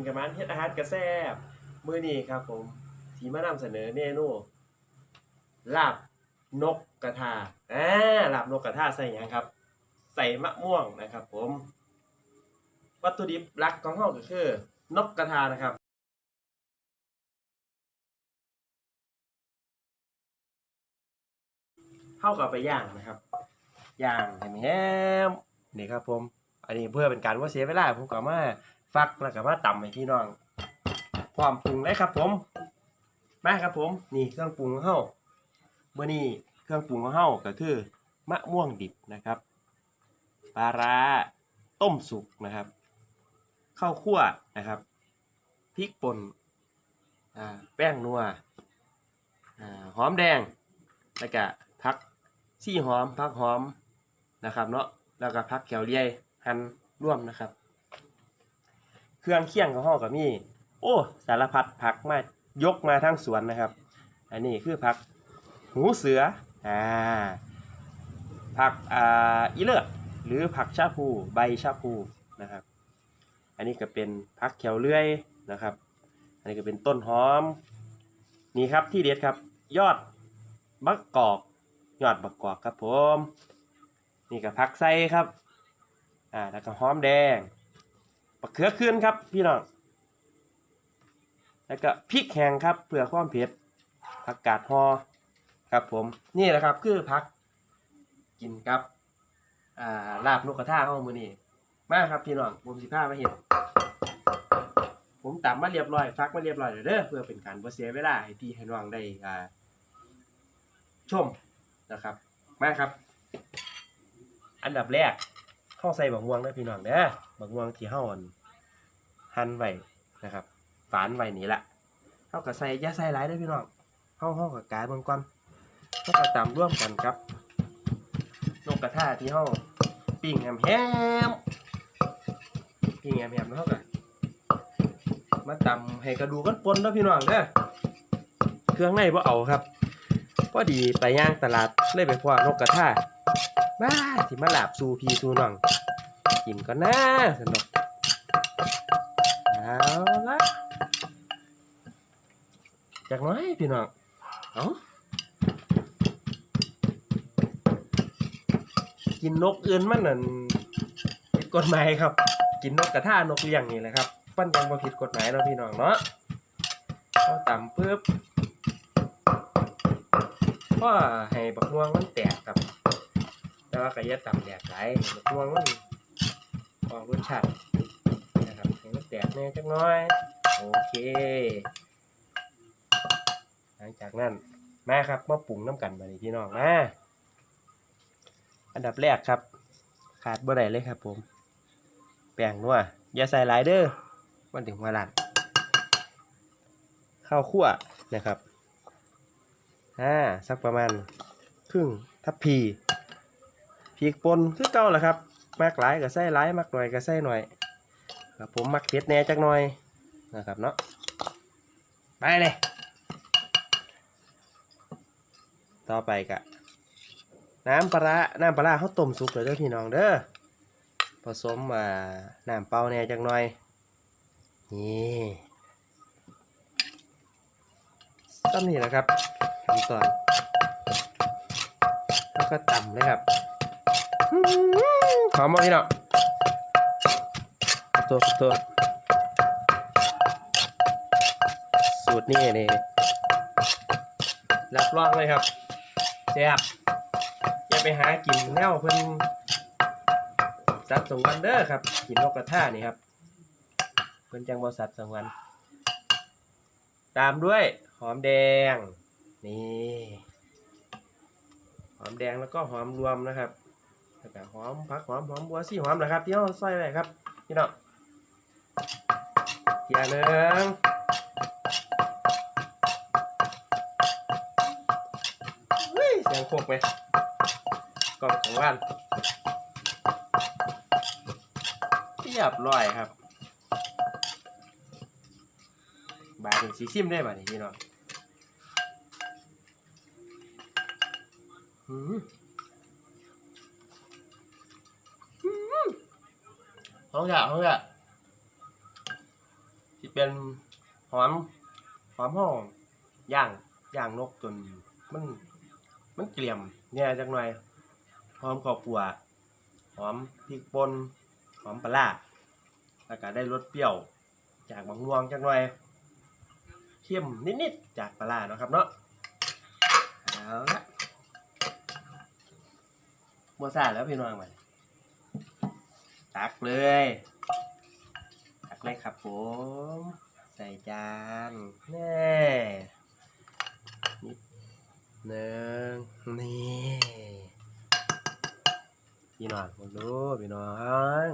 นกับมันเฮ็ดอาหารกระแซบมื้อนี้ครับผมสีมานำเสนอเมนูลาบนกกระทาอ่าลาบนกกระทาใส่หยังครับ ใส่มะม่วงนะครับ ผม วัตถุดิบหลักของเราก็คือ นกกระทานะครับเข้ากับไปย่างนะครับย่างแฮมนี่ครับผม อันนี้เพื่อเป็นการว่าเสียเวลาผมก็มาฟักแล้วก็มาตำให้พี่น้องพร้อมปรุงเลยครับ ผมมาครับผมนี่เครื่องปรุงของเฮาเมื่อนี้เครื่องปรุงของเฮาก็คือมะม่วงดิบนะครับปลาร้าต้มสุกนะครับข้าวคั่วนะครับพริกป่นแป้งนัวอหอมแดงแล้วก็ผักซี่หอมผักหอมนะครับเนาะแล้วก็ผักแขวเลีย หั่นร่วมนะครับ เครื่องเคียงของห่อกับมีโอ้สารพัดผักมายกมาทั้งสวนนะครับ อันนี้คือผักหูเสืออ่าผักอ่าอีเลือดหรือผักชาพูใบชาพูนะครับ อันนี้ก็เป็นผักแขวเลื่อยนะครับ อันนี้ก็เป็นต้นหอมนี่ครับที่เด็ดครับ ยอดบักกอกยอดบักกอกครับผม นี่ก็ผักไส้ครับ อ่าแล้วก็หอมแดงมะเขือขึ้นครับพี่น้องแล้วก็พริกแห้งครับเพื่อความเผ็ดผักกาดฮอครับผมนี่แหละครับคือผักกินกับอ่าลาบนกกระทาเข้ามือนี่มาครับพี่น้องผมสิพามาเห็นผมตำมาเรียบร้อยฟักมาเรียบร้อยเด้อเพื่อเป็นการบ่เสียเวลาให้พี่ให้น้องได้อ่าชมนะครับมาครับ อันดับแรก เข้าใส่บักม่วงได้พี่น้องเด้อบักม่วงที่เฮาอั่นหั่นไว้นะครับ ฝานไว้นี่ละเฮาก็ใส่อย่าใส่หลายเด้อพี่น้องเฮาเฮาก็กายเบิ่งก่อนเฮาก็ตำร่วมกันครับนกกระทาที่เฮาปิ้งแฮมแฮมปิ้งแฮมแฮมแล้วเฮาก็มาตำให้กระดูกมันปนเด้อพี่น้องเด้อเครื่องในบ่เอาครับพอดีไปย่างตลาดเลยไปพอนกกระทา บ้าสิมาหลาบซูพีซูน้อง กินก็น่าสนุกเอาละจากน้อยพี่น้องเอากินนกอื่นมันนั่นผิดกฎหมายครับ กินนกกระทานกเลี้ยงนี่แหละครับปั้นยังบ่ผิดกฎหมายเนาะพี่น้องเนาะเอาต่ำปึ๊บก็ให้บักม่วงมันแตกครับ แต่ว่าก็อย่าต่ำแดดหลายบักม่วมันออกรสชาตินะครับให้มันแตกแน่จักน้อย โอเค หลังจากนั้นมาครับมาปรุงน้ำกันมาเลยพี่น้องมาอันดับแรกครับ ขาดบ่ได้เลยครับผม แป้งนัวอย่าใส่หลายเด้อมันถึงหัวลันข้าวคั่วนะครับอ่าสักประมาณครึ่งทัพพี พริกป่นคือเก่าแหละครับมักหลายก็ใส่หลายมักหน่อยก็ใส่หน่อยครับผมมักเผ็ดแน่จักหน่อยนะครับเนาะไปเลย ต่อไปกะน้ำปลาน้ำปลาเขาต้มสุกเลยเด้อพี่น้องเด้อผสมอ่าน้ำเปล่าแน่จักหน่อยนี่ต้นนี้แหละครับขั้นตอนแล้วก็ต่ำเลยครับ หอมมากพี่น้องตัวตัวสูตรนี่นี่รับรองเลยครับแซ่บอย่าไปหากินแนวเพิ่นสัตว์สงวันเด้อครับกินนกกระทานี่ครับเพิ่นจังบ่สัตว์สงวัน ตามด้วยหอมแดงนี่หอมแดงแล้วก็หอมรวมนะครับ แล้วก็หอมผักหอมหอมบัวซี่หอมนะครับที่เราซอยไว้ครับพี่น้องเกียร์หนึ่งเฮ้ยเสียงโคกไปกล่องของว่านเรียบร้อยครับ บาทนี่สีซิมได้บาทนี่พี่น้องอืม หองอยากห้องอยากเป็นหอมหอมห้องย่างย่างนกจนมันมันเกลี่ยมเนี่ยจักหน่อยหอมข้าวคั่วหอมพริกป่นหอมปลาร้าแล้วก็ได้รสเปรี้ยว จากมะม่วงจักหน่อยเข้มนิดๆจากปลาร้าเนาะครับเนาะเอาละบัวซ่าแล้วพี่น้องไป ตักเลย ตักเลยครับผม ใส่จานแน่นิดหนึ่งนี่พี่น้องมาดูพี่น้อง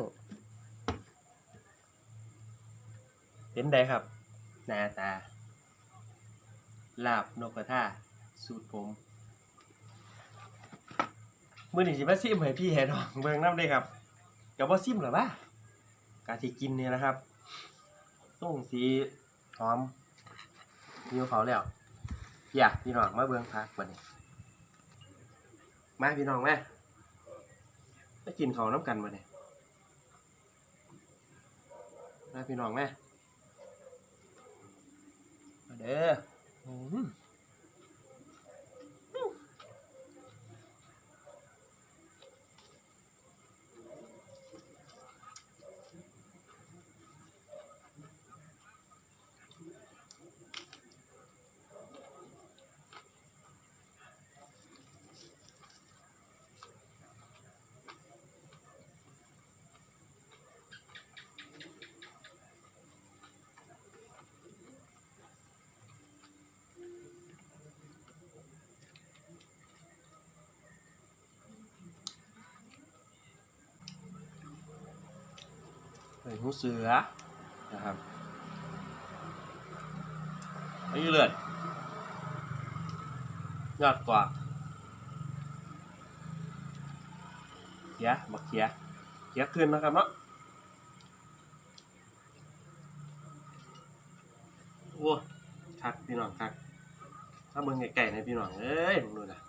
เป็นไดครับ หน้าตา ลาบนกกระทาสูตรผมมือหนึ่งสิมาซิมให้พี่ให้น้องเบิ่งน้ำได้ครับ กับว่าซิมหรอวะกาที่กินเนี่ยนะครับต้งสีหอมมีเขาแล้วอย่าพี่น้องมาเบิ่งพักบัดนี้มาพี่น้องมามากินเขาน้ำกันบัดนี้มาพี่น้องมามาเด้ออืม ใส่ หูเสือนะครับอายุเลือดยอดกว่าเขียบักเขียเขียขึ้นนะครับเนาะโอ้คักพี่น้องคักถ้าเบิ่งไก่ๆในะพี่น้องเอ้ยมึงดูนะ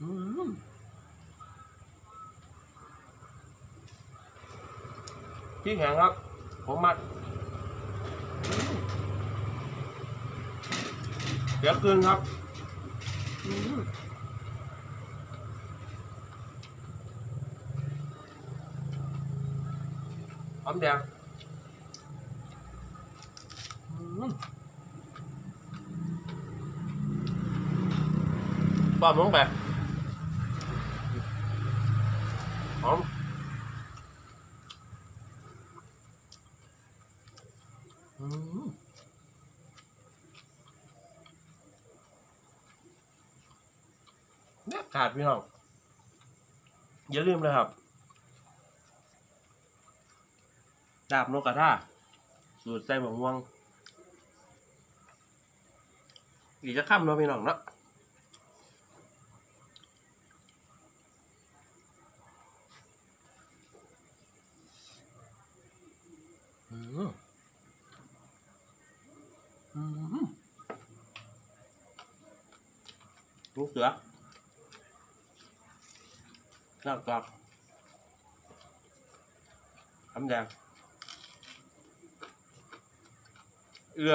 อืมอืมพี่แข็งครับผมมัดเดี๋ยวคืนครับอืมหอมแดงอืมป้อมลงไป หอมอืมเนี่ยขาด พี่น้องอย่าลืมนะครับดาบนกกระทาสูตรใส่หมวกม่วงอีกจะข้ามเนาะพี่น้องเนาะอืมอืมลูกเสือ แล้วก็ทำแดงเลื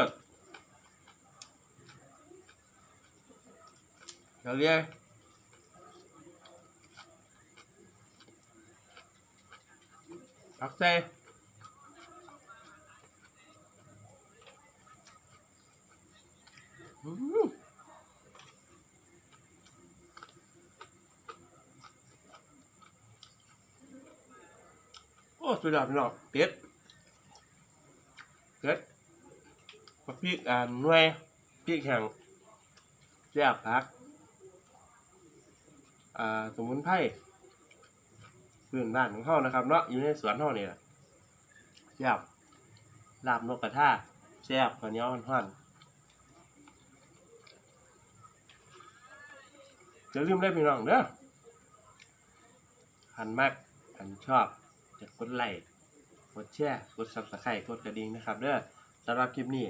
โอ้สุดยอดพี่น้องเป็ดเป็ดผักพริกอ่าหน่วยพริกแห้งแซ่บผัก อ่า สมุนไพรพื้นบ้านของเขานะครับเนาะอยู่ในสวนเขาเนี่ยแซ่บลาบนกกระทาแซ่บข้าวเหนียวห่อนๆอย่าลืมได้พี่น้องเด้อหันมากหันชอบ จะกดไลค์กดแชร์กดซับสไครต์กดกระดิ่งนะครับเด้อสำหรับคลิปนี้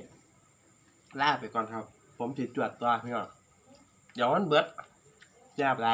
ลาไปก่อนครับ ผมถือจวดตัวพี่น้องเดี๋ยวมันเบิดแซ่บไร